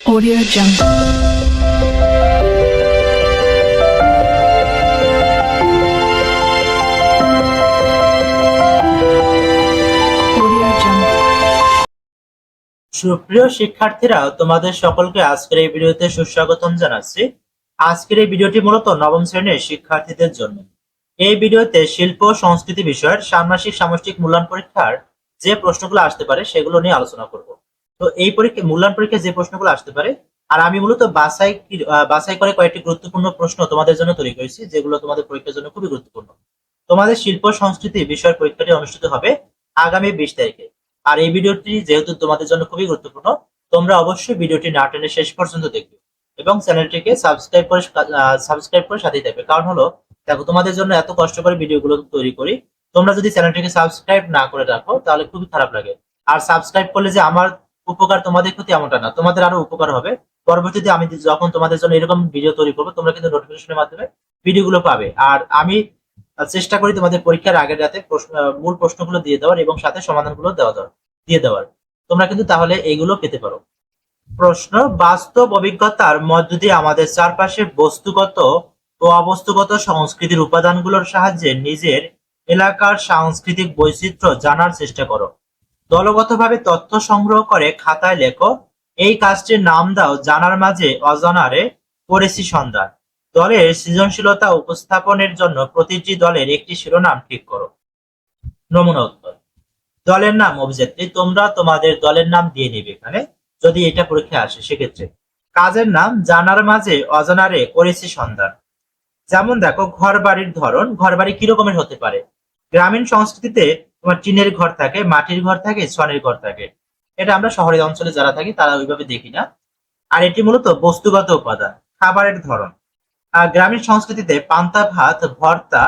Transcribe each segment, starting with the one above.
Audio Jungle. সুপ্রিয় শিক্ষার্থীরা, তোমাদের সকলকে আজকের এই ভিডিওতে সুস্বাগতম জানাচ্ছি। আজকের এই ভিডিওটি মূলত নবম শ্রেণির শিক্ষার্থীদের জন্য। এই ভিডিওতে শিল্প সংস্কৃতি বিষয়ের ষান্মাসিক সামষ্টিক মূল্যায়ন পরীক্ষার যে প্রশ্নগুলো আসতে পারে সেগুলো নিয়ে আলোচনা করব। তো এই পরীক্ষা মূল্যায়ন পরীক্ষায় যে প্রশ্নগুলো আসতে পারে আর আমি মূলত আহ, বাছাই করে কয়েকটি গুরুত্বপূর্ণ প্রশ্ন তোমাদের জন্য তৈরি করেছি যেগুলো তোমাদের পরীক্ষার জন্য খুবই গুরুত্বপূর্ণ। তোমাদের শিল্প সংস্কৃতি বিষয়ের পরীক্ষাটি অনুষ্ঠিত হবে আগামী বিশ তারিখে। আর এই ভিডিওটি যেহেতু তোমাদের জন্য খুবই গুরুত্বপূর্ণ তোমরা অবশ্যই ভিডিওটি না টেনে শেষ পর্যন্ত দেখবে এবং চ্যানেলটিকে সাবস্ক্রাইব করে সাবস্ক্রাইব করে সাথেই থাকবে। কারণ হলো দেখো তোমাদের জন্য এত কষ্ট করে ভিডিওগুলো তৈরি করি তোমরা যদি চ্যানেলটিকে সাবস্ক্রাইব না করে রাখো তাহলে খুবই খারাপ লাগে। আর সাবস্ক্রাইব করলে যে আমার উপকার তোমাদের ক্ষতি এমনটা না। তোমাদের আরও উপকার হবে। পরবর্তীতে আমি যখন তোমাদের জন্য এরকম ভিডিও তৈরি করব, তোমরা কিন্তু নোটিফিকেশনের মাধ্যমে ভিডিওগুলো পাবে। আর আমি চেষ্টা করি তোমাদের পরীক্ষার আগের রাতে প্রশ্ন, মূল প্রশ্নগুলো দিয়ে দেওয়ার এবং সাথে সমাধানগুলো দেওয়া দিয়ে দেওয়ার। তোমরা কিন্তু তাহলে এইগুলো পেতে পারো। প্রশ্ন, বাস্তব অভিজ্ঞতার মধ্য দিয়ে আমাদের চারপাশে বস্তুগত ও অবস্তুগত সংস্কৃতির উপাদানগুলোর সাহায্যে নিজের এলাকার সাংস্কৃতিক বৈচিত্র্য জানার চেষ্টা করো। দলগতভাবে তথ্য সংগ্রহ করে খাতায় লেখো, এই কাজটির নাম দাও, জানার মাঝে অজানারে করেছি সন্ধান দলের সৃজনশীলতা উপস্থাপনের জন্য প্রতিটি দলের একটি শিরোনাম ঠিক করো। নমুনা উত্তর। দলের নাম অভিযাত্রী তোমরা তোমাদের দলের নাম দিয়ে নিবে এখানে। যদি এটা পরীক্ষা আসে, সেক্ষেত্রে। কাজের নাম, জানার মাঝে অজানারে করেছি সন্ধান যেমন দেখো ঘর বাড়ির ধরন ঘর বাড়ি কিরকমের হতে পারে? গ্রামীণ সংস্কৃতিতে তোমার টিনের ঘর থাকে, মাটির ঘর থাকে ছনের ঘর থাকে। এটা আমরা শহরে অঞ্চলে যারা থাকি, তারা ওইভাবে দেখি না। আর এটি মূলত বস্তুগত উপাদান, খাবারের ধরন। আর গ্রামীণ সংস্কৃতিতে পান্তা, ভাত, ভর্তা,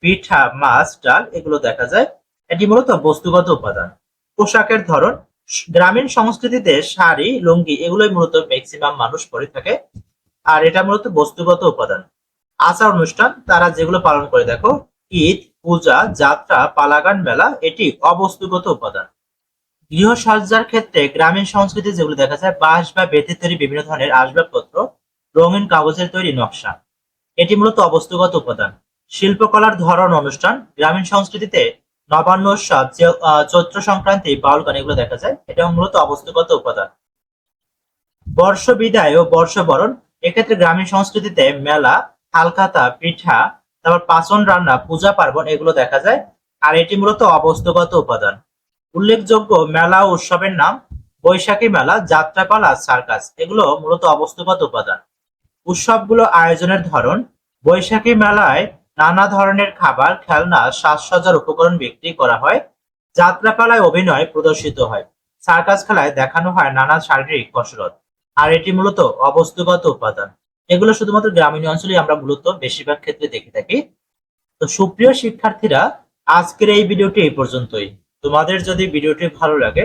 পিঠা, মাছ, ডাল, এগুলো দেখা যায়। এটি মূলত বস্তুগত উপাদান। পোশাকের ধরন, গ্রামীণ সংস্কৃতিতে শাড়ি, লুঙ্গি, এগুলোই মূলত ম্যাক্সিমাম মানুষ পরে থাকে। আর এটা মূলত বস্তুগত উপাদান। আচার অনুষ্ঠান, তারা যেগুলো পালন করে, দেখো, ঈদ পূজা, যাত্রা, পালাগান মেলা এটি অবস্তুগত উপাদান। গৃহসজ্জার ক্ষেত্রে গ্রামীণ সংস্কৃতি যেগুলো দেখা যায়, বাঁশ বা বেতের তৈরি বিভিন্ন ধরনের আসবাবপত্র, রঙিন কাগজের তৈরি নকশা। এটি মূলত অবস্তুগত উপাদান। শিল্পকলার ধরন অনুষ্ঠান, গ্রামীণ সংস্কৃতিতে নবান্ন উৎসব, যে চৈত্র সংক্রান্তি, বাউল গান এগুলো দেখা যায় এটা মূলত অবস্তুগত উপাদান। বর্ষ বিদায় ও বর্ষবরণ, এক্ষেত্রে গ্রামীণ সংস্কৃতিতে মেলা, হালখাতা, পিঠা তারপর পাচন, রান্না, পূজা, পার্বণ, এগুলো দেখা যায়। আর এটি মূলত অবস্থগত উপাদান। উল্লেখযোগ্য মেলা উৎসবের নাম বৈশাখী মেলা, যাত্রাপালা সার্কাস। এগুলো মূলত অবস্থগত উপাদান। উৎসবগুলো আয়োজনের ধরন, বৈশাখী মেলায় নানা ধরনের খাবার, খেলনা, সাজসজ্জার উপকরণ বিক্রি করা হয়। যাত্রাপালায় অভিনয় প্রদর্শিত হয়। সার্কাস খেলায় দেখানো হয় নানা শারীরিক কসরত। আর এটি মূলত অবস্থগত উপাদান। এগুলো শুধুমাত্র গ্রামীণ অঞ্চলে আমরা মূলত বেশিরভাগ ক্ষেত্রে দেখে থাকি। তো সুপ্রিয় শিক্ষার্থীরা, আজকের এই ভিডিওটি এই পর্যন্তই। তোমাদের যদি ভিডিওটি ভালো লাগে,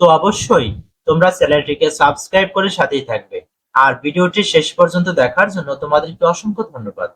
তো অবশ্যই তোমরা চ্যানেলটিকে সাবস্ক্রাইব করে সাথেই থাকবে। আর ভিডিওটি শেষ পর্যন্ত দেখার জন্য তোমাদেরকে অসংখ্য ধন্যবাদ।